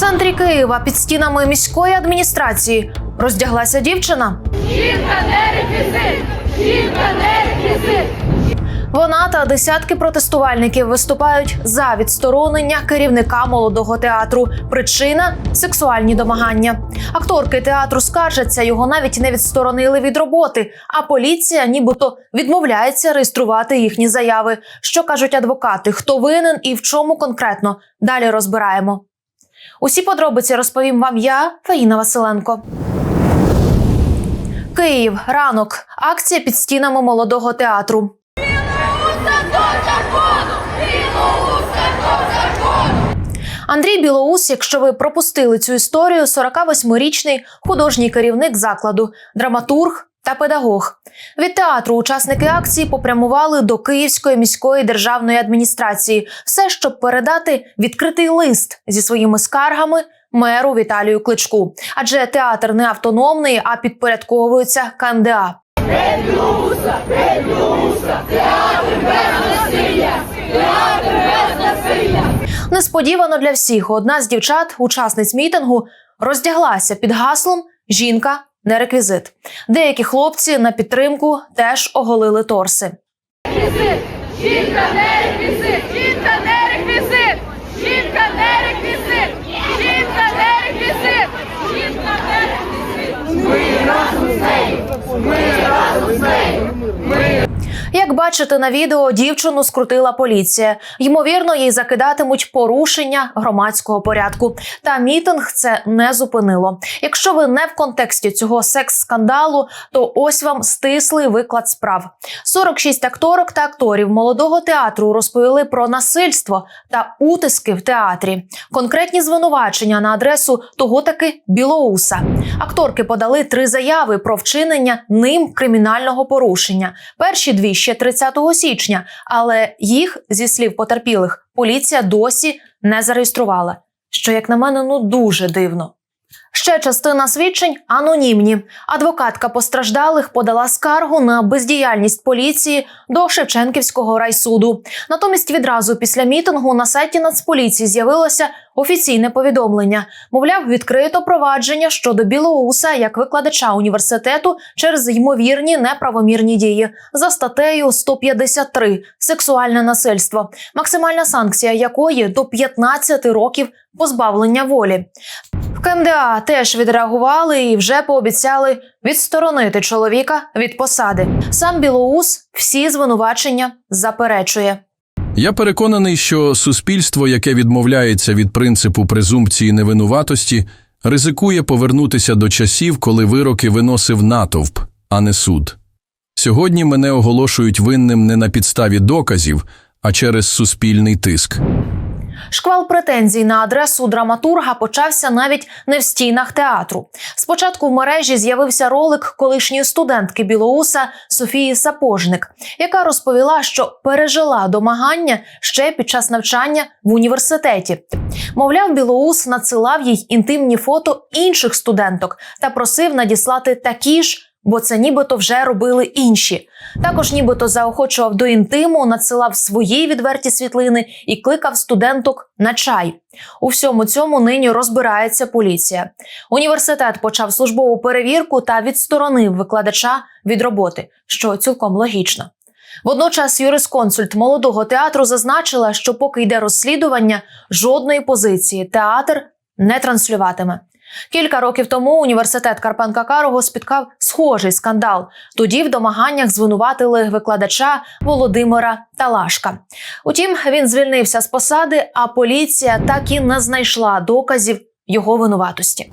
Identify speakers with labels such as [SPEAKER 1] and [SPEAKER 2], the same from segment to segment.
[SPEAKER 1] центрі Києва під стінами міської адміністрації роздяглася дівчина.
[SPEAKER 2] Жінка не реквізит! Жінка не реквізит!
[SPEAKER 1] Вона та десятки протестувальників виступають за відсторонення керівника молодого театру. Причина сексуальні домагання. Акторки театру скаржаться, його навіть не відсторонили від роботи. А поліція, нібито, відмовляється реєструвати їхні заяви. Що кажуть адвокати? Хто винен і в чому конкретно? Далі розбираємо. Усі подробиці розповім вам я, Фаїна Василенко. Київ, ранок. Акція під стінами молодого театру. Андрій Білоус, якщо ви пропустили цю історію, 48-річний художній керівник закладу, драматург та педагог. Від театру учасники акції попрямували до Київської міської державної адміністрації, все щоб передати відкритий лист зі своїми скаргами меру Віталію Кличку. Адже театр не автономний, а підпорядковується КМДА. Несподівано для всіх одна з дівчат, учасниць мітингу, роздяглася під гаслом Жінка не реквізит. Деякі хлопці на підтримку теж оголили торси.
[SPEAKER 2] Реквізит! Жінка не реквізит! Жінка не реквізит! Жінка не реквізит! Жінка не реквізит! Жінка не реквізит! Ми разом з нею! Ми разом з нею!
[SPEAKER 1] Як бачите на відео, дівчину скрутила поліція. Ймовірно, їй закидатимуть порушення громадського порядку. Та мітинг це не зупинило. Якщо ви не в контексті цього секс-скандалу, то ось вам стислий виклад справ. 46 акторок та акторів молодого театру розповіли про насильство та утиски в театрі. Конкретні звинувачення на адресу того таки Білоуса. Акторки подали три заяви про вчинення ним кримінального порушення. Перші дві ще 30 січня, але їх зі слів потерпілих поліція досі не зареєструвала. Що, як на мене, ну дуже дивно. Ще частина свідчень анонімні. Адвокатка постраждалих подала скаргу на бездіяльність поліції до Шевченківського райсуду. Натомість відразу після мітингу на сайті Нацполіції з'явилося офіційне повідомлення. Мовляв, відкрито провадження щодо Білоуса як викладача університету через ймовірні неправомірні дії за статтею 153 сексуальне насильство, максимальна санкція якої до 15 років позбавлення волі. В КМДА теж відреагували і вже пообіцяли відсторонити чоловіка від посади. Сам Білоус всі звинувачення заперечує.
[SPEAKER 3] Я переконаний, що суспільство, яке відмовляється від принципу презумпції невинуватості, ризикує повернутися до часів, коли вироки виносив натовп, а не суд. Сьогодні мене оголошують винним не на підставі доказів, а через суспільний тиск.
[SPEAKER 1] Шквал претензій на адресу драматурга почався навіть не в стінах театру. Спочатку в мережі з'явився ролик колишньої студентки Білоуса Софії Сапожник, яка розповіла, що пережила домагання ще під час навчання в університеті. Мовляв, Білоус надсилав їй інтимні фото інших студенток та просив надіслати такі ж. Бо це нібито вже робили інші. Також нібито заохочував до інтиму, надсилав свої відверті світлини і кликав студенток на чай. У всьому цьому нині розбирається поліція. Університет почав службову перевірку та відсторонив викладача від роботи, що цілком логічно. Водночас юрисконсульт молодого театру зазначила, що поки йде розслідування, жодної позиції театр не транслюватиме. Кілька років тому університет Карпенка Карого спіткав схожий скандал. Тоді в домаганнях звинуватили викладача Володимира Талашка. Утім, він звільнився з посади, а поліція так і не знайшла доказів його винуватості.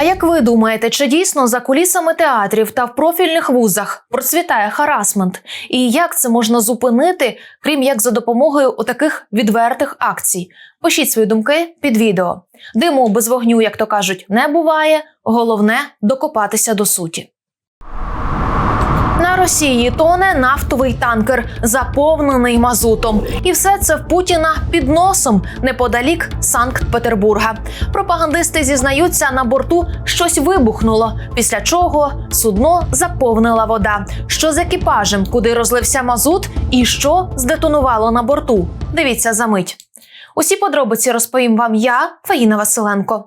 [SPEAKER 1] А як ви думаєте, чи дійсно за кулісами театрів та в профільних вузах процвітає харасмент? І як це можна зупинити, крім як за допомогою отаких відвертих акцій? Пишіть свої думки під відео. Диму без вогню, як то кажуть, не буває. Головне докопатися до суті. Росії тоне нафтовий танкер, заповнений мазутом, і все це в Путіна під носом неподалік Санкт-Петербурга. Пропагандисти зізнаються, на борту щось вибухнуло. Після чого судно заповнила вода. Що з екіпажем, куди розлився мазут, і що здетонувало на борту? Дивіться за мить. Усі подробиці розповім вам я, Фаїна Василенко.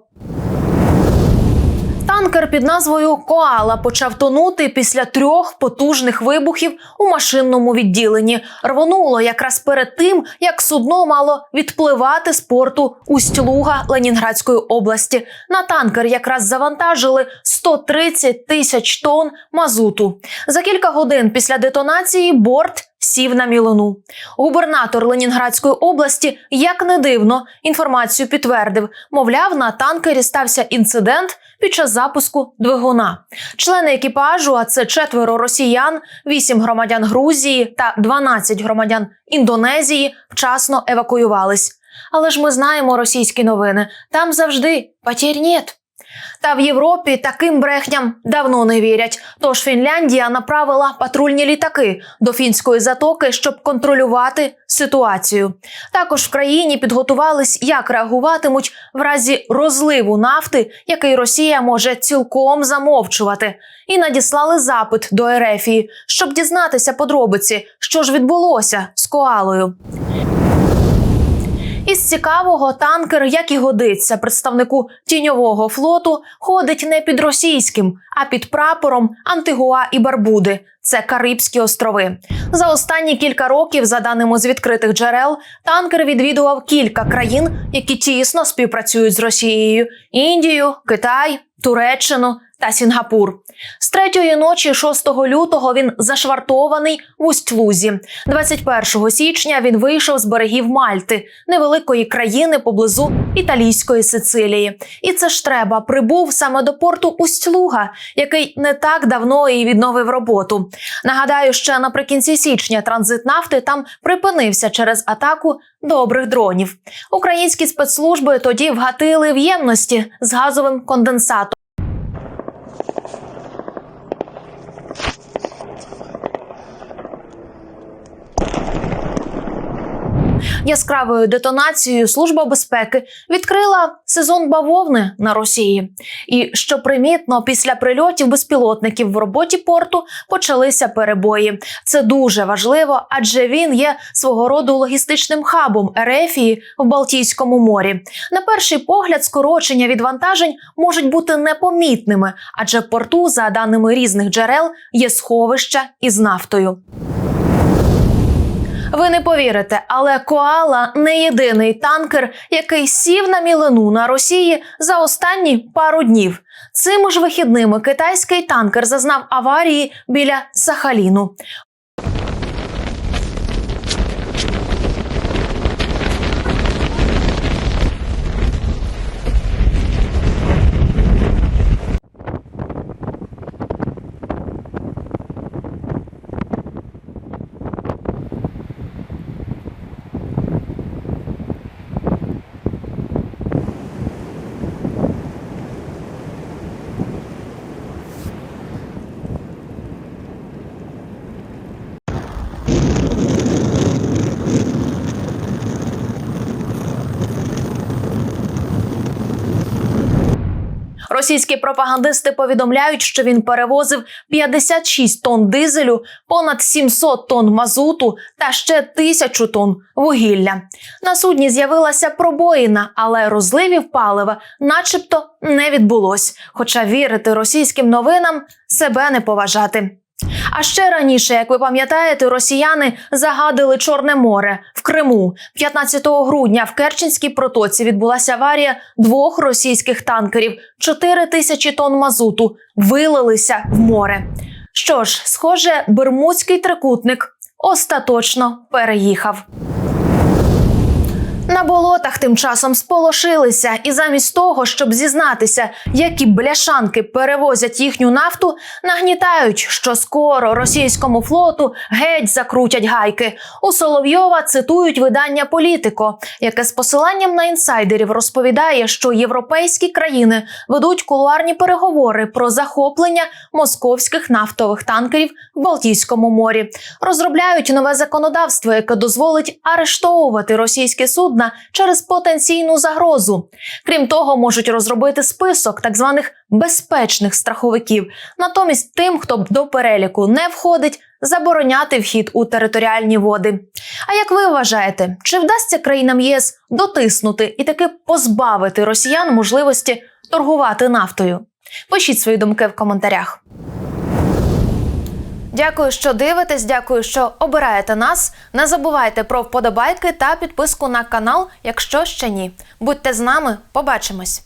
[SPEAKER 1] Танкер під назвою Коала почав тонути після трьох потужних вибухів у машинному відділенні. Рвонуло якраз перед тим, як судно мало відпливати з порту Усть-Луга Ленінградської області. На танкер якраз завантажили 130 тисяч тонн мазуту. За кілька годин після детонації борт сів на мілину. Губернатор Ленінградської області, як не дивно, інформацію підтвердив. Мовляв, на танкері стався інцидент під час запуску двигуна. Члени екіпажу, а це четверо росіян, вісім громадян Грузії та 12 громадян Індонезії, вчасно евакуювались. Але ж ми знаємо російські новини. Там завжди потір нет. Та в Європі таким брехням давно не вірять. Тож Фінляндія направила патрульні літаки до фінської затоки, щоб контролювати ситуацію. Також в країні підготувались, як реагуватимуть в разі розливу нафти, який Росія може цілком замовчувати, і надіслали запит до Ерефії, щоб дізнатися подробиці, що ж відбулося з коалою. Із цікавого танкер, як і годиться представнику тіньового флоту, ходить не під російським, а під прапором Антигуа і Барбуди. Це Карибські острови. За останні кілька років, за даними з відкритих джерел, танкер відвідував кілька країн, які тісно співпрацюють з Росією: Індію, Китай, Туреччину та Сінгапур. З третьої ночі, 6 лютого, він зашвартований в Усть-Лузі. 21 січня він вийшов з берегів Мальти, невеликої країни поблизу італійської Сицилії. І це ж треба прибув саме до порту Усть-Луга, який не так давно і відновив роботу. Нагадаю, що наприкінці січня транзит нафти там припинився через атаку добрих дронів. Українські спецслужби тоді вгатили в ємності з газовим конденсатом. Яскравою детонацією служба безпеки відкрила сезон бавовни на Росії. І що примітно, після прильотів безпілотників в роботі порту почалися перебої. Це дуже важливо, адже він є свого роду логістичним хабом Ерефії в Балтійському морі. На перший погляд, скорочення відвантажень можуть бути непомітними, адже в порту, за даними різних джерел, є сховища із нафтою. Ви не повірите, але Коала не єдиний танкер, який сів на мілину на Росії за останні пару днів. Цими ж вихідними китайський танкер зазнав аварії біля Сахаліну. Російські пропагандисти повідомляють, що він перевозив 56 тонн дизелю, понад 700 тонн мазуту та ще тисячу тонн вугілля. На судні з'явилася пробоїна, але розливів палива, начебто, не відбулось. Хоча вірити російським новинам себе не поважати. А ще раніше, як ви пам'ятаєте, росіяни загадили Чорне море в Криму. 15 грудня в Керченській протоці відбулася аварія двох російських танкерів. 4 тисячі тонн мазуту вилилися в море. Що ж, схоже, Бермудський трикутник остаточно переїхав. На болотах тим часом сполошилися, і замість того, щоб зізнатися, які бляшанки перевозять їхню нафту, нагнітають, що скоро російському флоту геть закрутять гайки. У Соловйова цитують видання Політико, яке з посиланням на інсайдерів розповідає, що європейські країни ведуть кулуарні переговори про захоплення московських нафтових танкерів в Балтійському морі. Розробляють нове законодавство, яке дозволить арештовувати російські судна Через потенційну загрозу. Крім того, можуть розробити список так званих безпечних страховиків. Натомість тим, хто до переліку не входить, забороняти вхід у територіальні води. А як ви вважаєте, чи вдасться країнам ЄС дотиснути і таки позбавити росіян можливості торгувати нафтою? Пишіть свої думки в коментарях. Дякую, що дивитесь. Дякую, що обираєте нас. Не забувайте про вподобайки та підписку на канал, якщо ще ні. Будьте з нами, побачимось.